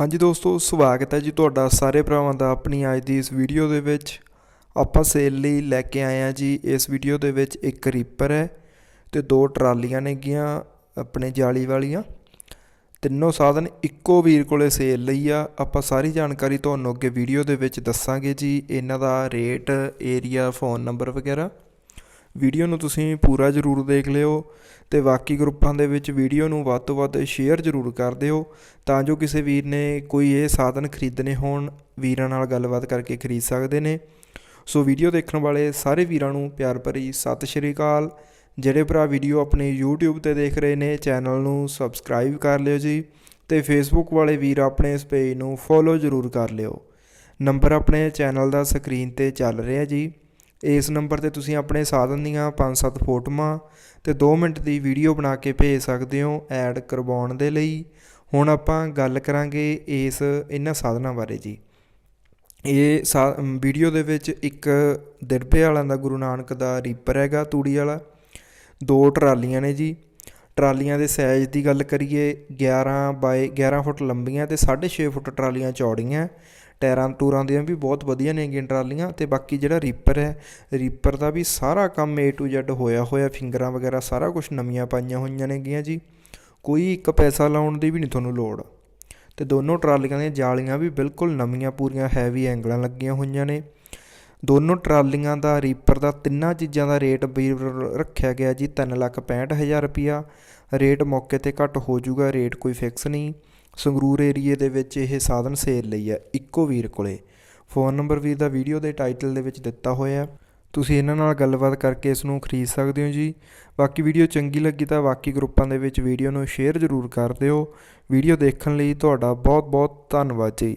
ਹਾਂਜੀ ਦੋਸਤੋ, ਸਵਾਗਤ ਹੈ ਜੀ ਤੁਹਾਡਾ ਸਾਰੇ ਭਰਾਵਾਂ ਦਾ ਆਪਣੀ ਅੱਜ ਦੀ ਇਸ ਵੀਡੀਓ ਦੇ ਵਿੱਚ। ਆਪਾਂ ਸੇਲ ਲਈ ਲੈ ਕੇ ਆਏ ਆ ਜੀ। ਇਸ ਵੀਡੀਓ ਦੇ ਵਿੱਚ ਇੱਕ ਰੀਪਰ ਹੈ ਤੇ ਦੋ ਟਰਾਲੀਆਂ ਨੇਗੀਆਂ ਆਪਣੇ ਜਾਲੀ ਵਾਲੀਆਂ। ਤਿੰਨੋਂ ਸਾਧਨ, ਇੱਕੋ ਵੀਰ ਕੋਲੇ ਸੇਲ ਲਈ ਆ। ਆਪਾਂ ਸਾਰੀ ਜਾਣਕਾਰੀ ਤੁਹਾਨੂੰ ਅੱਗੇ ਵੀਡੀਓ ਦੇ ਵਿੱਚ ਦੱਸਾਂਗੇ ਜੀ। ਇਹਨਾਂ ਦਾ ਰੇਟ ਏਰੀਆ ਫੋਨ ਨੰਬਰ ਵਗੈਰਾ। ਵੀਡੀਓ ਨੂੰ ਤੁਸੀਂ ਪੂਰਾ ਜ਼ਰੂਰ ਦੇਖ ਲਿਓ ਤੇ ਬਾਕੀ ਗਰੁੱਪਾਂ ਦੇ ਵਿੱਚ ਵੀਡੀਓ ਨੂੰ ਵੱਧ ਤੋਂ ਵੱਧ ਸ਼ੇਅਰ ਜ਼ਰੂਰ ਕਰ ਦਿਓ ਤਾਂ ਜੋ ਕਿਸੇ ਵੀਰ ਨੇ ਕੋਈ ਇਹ ਸਾਧਨ ਖਰੀਦਣੇ ਹੋਣ, ਵੀਰਾਂ ਨਾਲ ਗੱਲਬਾਤ ਕਰਕੇ ਖਰੀਦ ਸਕਦੇ ਨੇ। ਸੋ ਵੀਡੀਓ ਦੇਖਣ ਵਾਲੇ ਸਾਰੇ ਵੀਰਾਂ ਨੂੰ ਪਿਆਰ ਭਰੀ ਸਤਿ ਸ਼੍ਰੀ ਅਕਾਲ। ਜਿਹੜੇ ਭਰਾ ਵੀਡੀਓ ਆਪਣੇ YouTube ਤੇ ਦੇਖ ਰਹੇ ਨੇ, ਚੈਨਲ ਨੂੰ ਸਬਸਕ੍ਰਾਈਬ ਕਰ ਲਿਓ ਜੀ ਤੇ Facebook ਵਾਲੇ ਵੀਰ ਆਪਣੇ ਇਸ ਪੇਜ ਨੂੰ ਫੋਲੋ ਜ਼ਰੂਰ ਕਰ ਲਿਓ। ਨੰਬਰ ਆਪਣੇ ਚੈਨਲ ਦਾ ਸਕਰੀਨ ਤੇ ਚੱਲ ਰਿਹਾ ਜੀ। ਇਸ ਨੰਬਰ ਤੇ ਤੁਸੀਂ ਆਪਣੇ ਸਾਧਨ ਦੀਆਂ 5-7 ਫੋਟੋਆਂ ਤੇ 2 ਮਿੰਟ ਦੀ ਵੀਡੀਓ ਬਣਾ ਕੇ ਭੇਜ ਸਕਦੇ ਹੋ ਐਡ ਕਰਵਾਉਣ ਦੇ ਲਈ। ਹੁਣ ਆਪਾਂ ਗੱਲ ਕਰਾਂਗੇ ਇਸ ਇਹਨਾਂ ਸਾਧਨਾਂ ਬਾਰੇ ਜੀ। ਇਹ ਸਾ- ਵੀਡੀਓ ਦੇ ਵਿੱਚ ਇੱਕ ਦਿਰਬੇ ਵਾਲਿਆਂ ਦਾ ਗੁਰੂ ਨਾਨਕ ਦਾ ਰੀਪਰ ਹੈਗਾ ਤੂੜੀ ਵਾਲਾ। ਦੋ ਟਰਾਲੀਆਂ ਨੇ ਜੀ। ਟਰਾਲੀਆਂ ਦੇ ਸਾਈਜ਼ ਦੀ ਗੱਲ ਕਰੀਏ 11 ਬਾਏ 11 ਫੁੱਟ ਲੰਬੀਆਂ ਤੇ 6.5 ਫੁੱਟ ਟਰਾਲੀਆਂ ਚੌੜੀਆਂ। ਟਾਇਰਾਂ ਟੂਰਾਂ ਦੀਆਂ ਵੀ ਬਹੁਤ ਵਧੀਆ ਨੇਗੀਆਂ ਟਰਾਲੀਆਂ ਅਤੇ ਬਾਕੀ ਜਿਹੜਾ ਰੀਪਰ ਹੈ ਰੀਪਰ ਦਾ ਵੀ ਸਾਰਾ ਕੰਮ A to Z ਹੋਇਆ ਹੋਇਆ, ਫਿੰਗਰਾਂ ਵਗੈਰਾ ਸਾਰਾ ਕੁਝ ਨਵੀਆਂ ਪਾਈਆਂ ਹੋਈਆਂ ਨੇਗੀਆਂ ਜੀ। ਕੋਈ ਇੱਕ ਪੈਸਾ ਲਾਉਣ ਦੀ ਵੀ ਨਹੀਂ ਤੁਹਾਨੂੰ ਲੋੜ। ਤੇ ਦੋਨੋਂ ਟਰਾਲੀਆਂ ਦੀਆਂ ਜਾਲੀਆਂ ਵੀ ਬਿਲਕੁਲ ਨਵੀਆਂ ਪੂਰੀਆਂ ਹੈਵੀ ਐਂਗਲਾਂ ਲੱਗੀਆਂ ਹੋਈਆਂ ਨੇ। ਦੋਨੋਂ ਟਰਾਲੀਆਂ ਦਾ ਰੀਪਰ ਦਾ ਤਿੰਨਾਂ ਚੀਜ਼ਾਂ ਦਾ ਰੇਟ ਵੀ ਰੱਖਿਆ ਗਿਆ ਜੀ, ਤਿੰਨ ਲੱਖ ਪੈਂਹਠ ਹਜ਼ਾਰ ਰੁਪਿਆ ਰੇਟ ਮੌਕੇ ਤੇ ਘੱਟ ਹੋ ਜਾਊਗਾ ਰੇਟ ਕੋਈ ਫਿਕਸ ਨਹੀਂ। ਸੰਗਰੂਰ ਏਰੀਏ ਦੇ ਵਿੱਚ ਇਹ ਸਾਧਨ ਸੇਲ ਲਈ ਹੈ, ਇੱਕੋ ਵੀਰ ਕੋਲੇ। ਫੋਨ ਨੰਬਰ ਵੀਰ ਦਾ ਵੀਡੀਓ ਦੇ ਟਾਈਟਲ ਦੇ ਵਿੱਚ ਦਿੱਤਾ ਹੋਇਆ ਤੁਸੀਂ ਇਹਨਾਂ ਨਾਲ ਗੱਲਬਾਤ ਕਰਕੇ ਇਸ ਨੂੰ ਖਰੀਦ ਸਕਦੇ ਹੋ ਜੀ। ਬਾਕੀ ਵੀਡੀਓ ਚੰਗੀ ਲੱਗੀ ਤਾਂ ਬਾਕੀ ਗਰੁੱਪਾਂ ਦੇ ਵਿੱਚ ਵੀਡੀਓ ਨੂੰ ਸ਼ੇਅਰ ਜ਼ਰੂਰ ਕਰ ਦਿਓ। ਵੀਡੀਓ ਦੇਖਣ ਲਈ ਤੁਹਾਡਾ ਬਹੁਤ ਬਹੁਤ ਧੰਨਵਾਦ ਜੀ।